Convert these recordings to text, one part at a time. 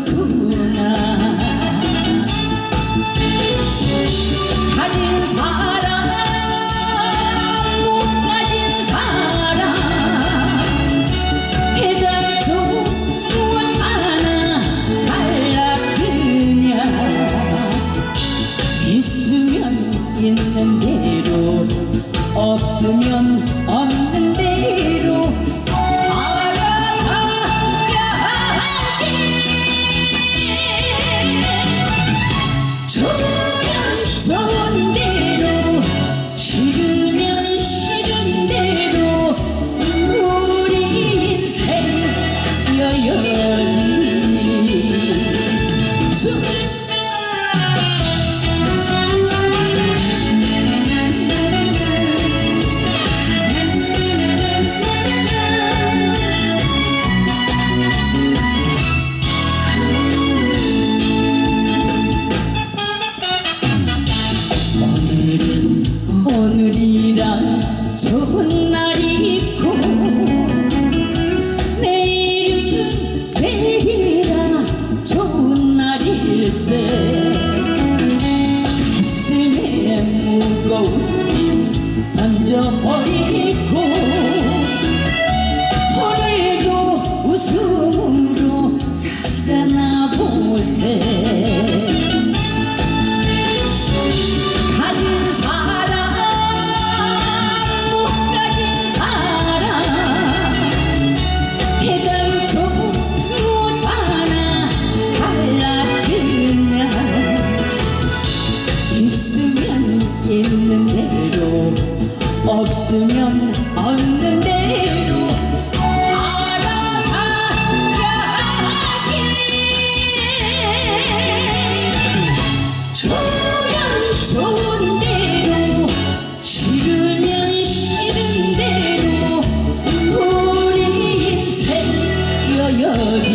cool. 없으면 없는 대로 살아가기 좋으면 좋은 대로 싫으면 싫은 대로 우리 인생 여여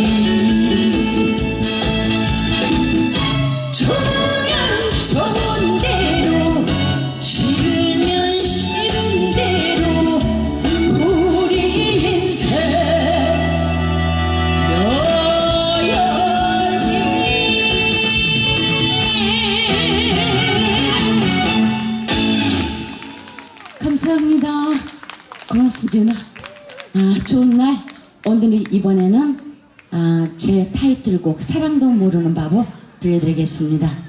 반갑습니다. 아, 좋은 날. 오늘 이번에는 아, 제 타이틀곡 사랑도 모르는 바보 들려드리겠습니다.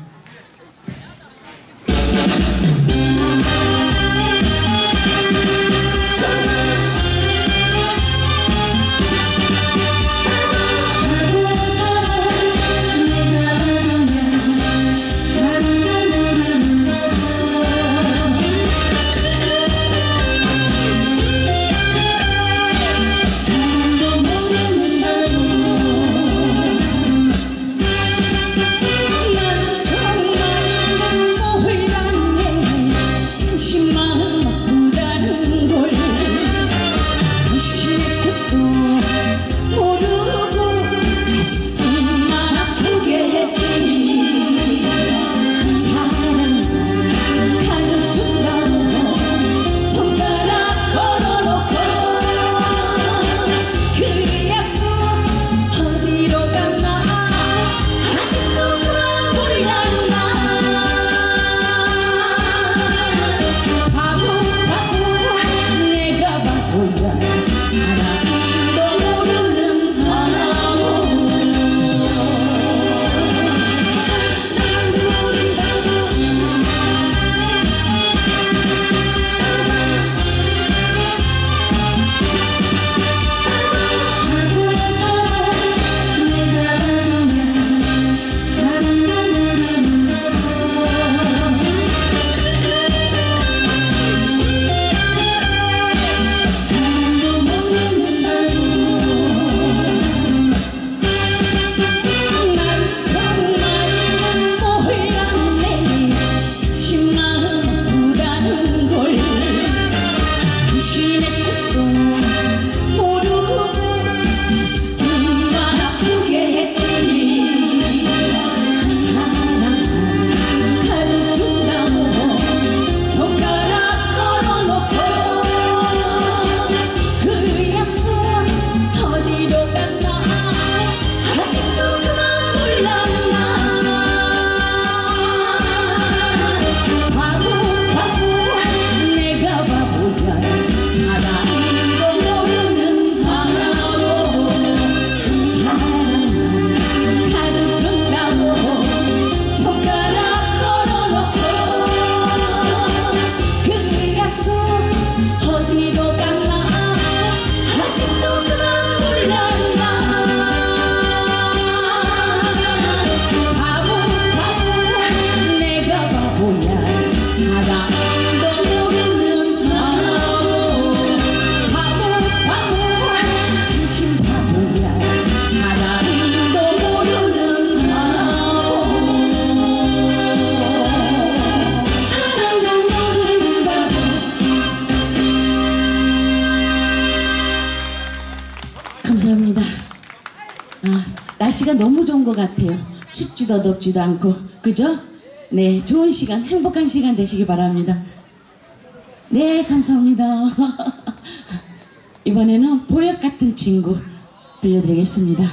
너무 좋은 것 같아요. 춥지도 덥지도 않고 그죠? 네 좋은 시간 행복한 시간 되시기 바랍니다. 네 감사합니다. 이번에는 보약 같은 친구 들려드리겠습니다.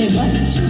Hey, what?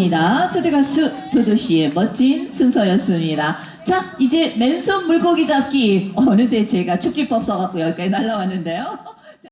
고맙습니다. 초대 가수 도도 씨의 멋진 순서였습니다. 자, 이제 맨손 물고기 잡기. 어느새 제가 축지법 써갖고 여기까지 날라왔는데요.